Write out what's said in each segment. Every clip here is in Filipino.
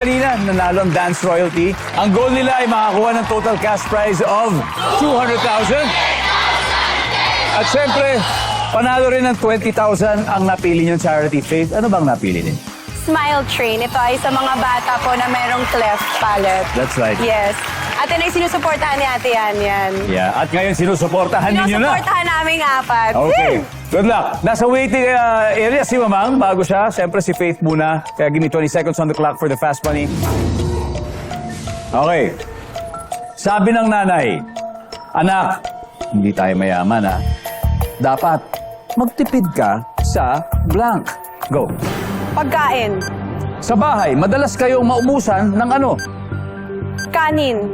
Kanina, nanalo ang Dance Royalty. Ang goal nila ay makakuha ng total cash prize of 200,000. At syempre, panalo rin ng 20,000 ang napili niyong charity. Faith, ano bang napili niyo? Smile Train. Ito ay sa mga bata po na merong cleft palate. That's right. Yes. At yun ay sinusuportahan ni Ate Yan yan. Yeah. At ngayon, sinusuportahan ninyo na. Sinusuportahan namin apat. Okay. Good luck. Nasa waiting uh, area si Mamang bago siya. Siyempre si Faith muna. Kaya give me 20 seconds on the clock for the fast money. Okay. Sabi ng nanay, Anak, hindi tayo mayaman ha. Dapat magtipid ka sa blank. Go. Pagkain. Sa bahay, madalas kayong maubusan ng ano? Kanin.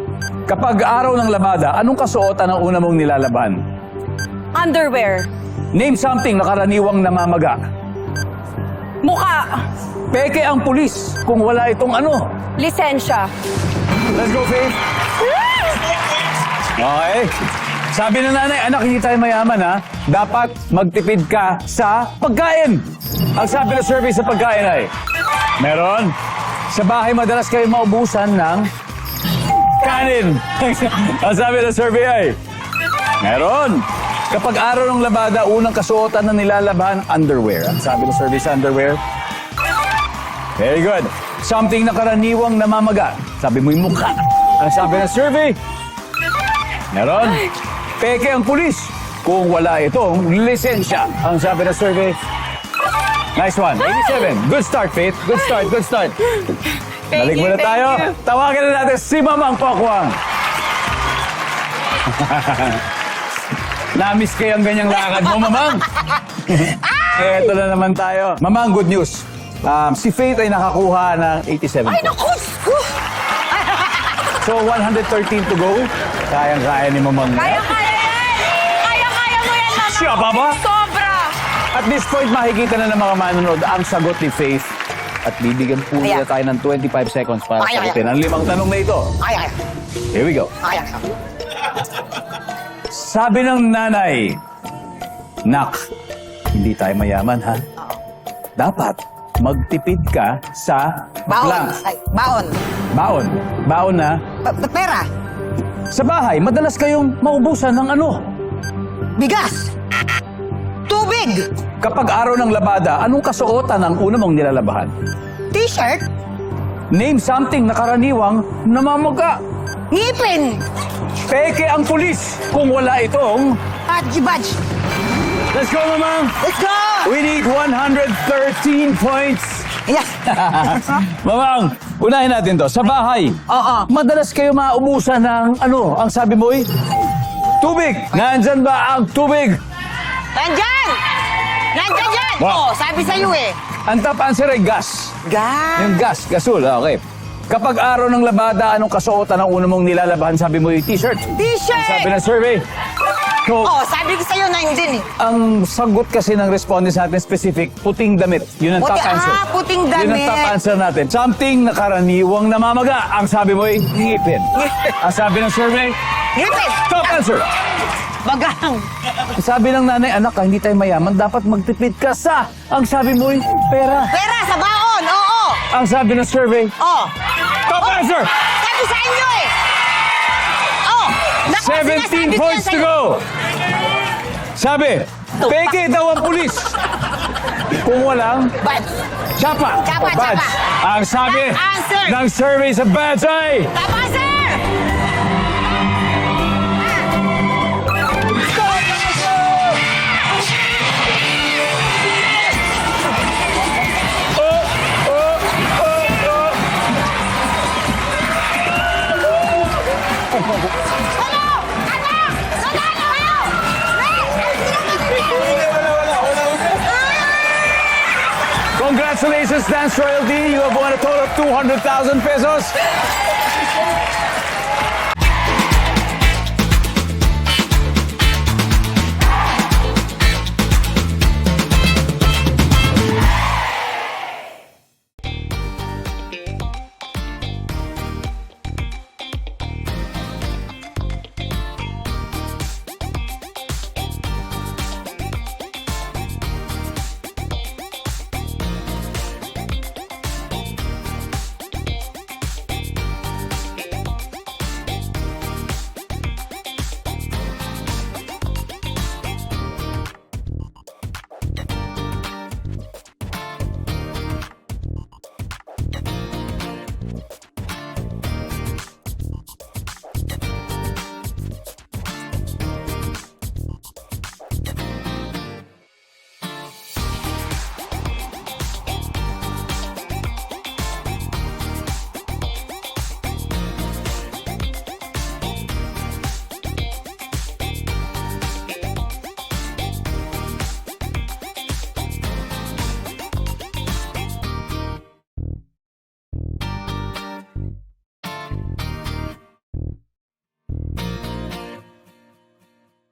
Kapag araw ng labada, anong kasuotan ang una mong nilalaban? Underwear. Name something na karaniwang namamaga. Muka. Peke ang pulis kung wala itong ano. Lisensya. Let's go, Faith. Okay. Sabi ng nanay, anak, hindi tayo mayaman ha. Dapat magtipid ka sa pagkain. Ang sabi ng survey sa pagkain ay, meron. Sa bahay, madalas kayo maubusan ng kanin. Ang sabi ng survey ay, meron. Kapag araw ng labada, unang kasuotan na nilalaban, underwear. Ang sabi ng sa underwear, Very good. Something na karaniwang namamaga. Sabi mo yung mukha. Ang sabi ng survey, meron. Peke ang pulis kung wala itong lisensya. Ang sabi ng survey, nice one. 87. Good start, Faith. Good start, good start. Thank Balik you, muna thank tayo. you. Tawagan na natin si Mamang Pokwang. Namiss kayang ganyang lakad mo, Mamang? Eto na naman tayo. Mamang, good news. Um, si Faith ay nakakuha ng 87 Ay, naku! So, 113 to go. Kayang-kaya ni Mamang. Kaya-kaya yan! Kaya-kaya mo yan, mama! Siya pa ba? Sobra! At this point, makikita na ng mga manonood ang sagot ni Faith. At bibigyan po nila Kaya. tayo ng 25 seconds para Kaya, sagutin ang limang tanong na ito. Kaya, Here we go. kaya. Sabi ng nanay, Nak, hindi tayo mayaman ha. Dapat magtipid ka sa Baon. blank. Ay, baon. Baon. Baon na. Pa- pa- pera. Sa bahay, madalas kayong maubusan ng ano? Bigas. Tubig. Kapag araw ng labada, anong kasuotan ang una mong nilalabahan? T-shirt. Name something na karaniwang namamaga. Ngipin. Peke ang pulis kung wala itong... Badge, badge. Let's go, Mamang! Let's go! We need 113 points. Yes. Mamang, unahin natin to. Sa bahay, Oo. madalas kayo maubusan ng ano, ang sabi mo eh? Tubig! Nandyan ba ang tubig? Nandyan! Nandyan yan! Wow. Oh, sabi sa'yo eh. Ang top answer ay gas. Gas. Yung gas, gasol, okay. Kapag araw ng labada, anong kasuotan ang una mong nilalabahan? Sabi mo yung t-shirt. T-shirt. Sabi ng survey. So, Oh, sabi ko sa'yo nandyan eh. ang sagot kasi ng respondents natin specific, puting damit. Yun ang top Puti- answer. ah, puting Yun ang damit. top answer natin. Something na karaniwang namamaga. Ang sabi mo ay ngipin. ang sabi ng survey, Ngipin. top answer. Bagang. Ang sabi ng nanay, anak, ah, hindi tayo mayaman, dapat magtipid ka sa. Ang sabi mo ay pera. Pera sa baon. Oo. Ang sabi ng survey, Oh. Answer. Sabi sa inyo eh. Oh. Naku, 17 sinasabi ko points to go. Sabi, peke daw ang pulis. Kung walang Badge. Chapa. Chapa, chapa. Ang sabi Top answer. ng survey sa badge ay... Tama, sir! Congratulations, Dance Royalty. You have won a total of 200,000 pesos.